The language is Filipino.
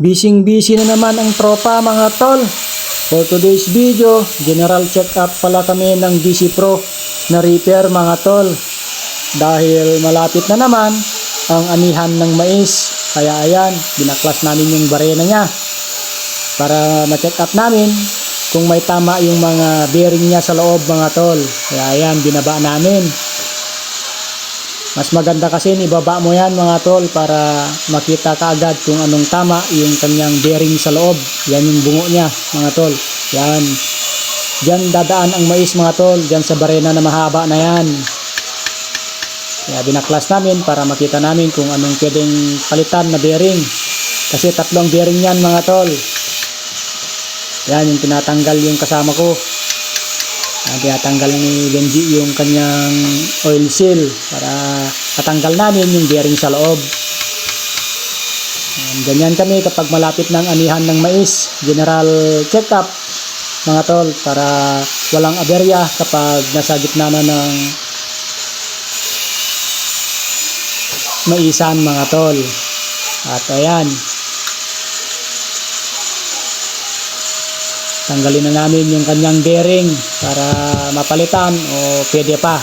Bising busy na naman ang tropa mga tol. For today's video, general check up pala kami ng DC Pro na repair mga tol. Dahil malapit na naman ang anihan ng mais. Kaya ayan, binaklas namin yung barena niya. Para ma-check up namin kung may tama yung mga bearing niya sa loob mga tol. Kaya ayan, binaba namin. Mas maganda kasi ibaba mo yan mga tol para makita kaagad kung anong tama yung kanyang bearing sa loob. Yan yung bungo niya mga tol. Yan. Diyan dadaan ang mais mga tol. Diyan sa barena na mahaba na yan. Kaya binaklas namin para makita namin kung anong pwedeng palitan na bearing. Kasi tatlong bearing yan mga tol. Yan yung tinatanggal yung kasama ko. Yan, tinatanggal ni Benji yung kanyang oil seal para patanggal namin yung bearing sa loob. Yan, ganyan kami kapag malapit ng anihan ng mais. General check-up mga tol para walang aberya kapag nasa gitna na ng maisan mga tol. At ayan, tanggalin na namin yung kanyang bearing para mapalitan o pwede pa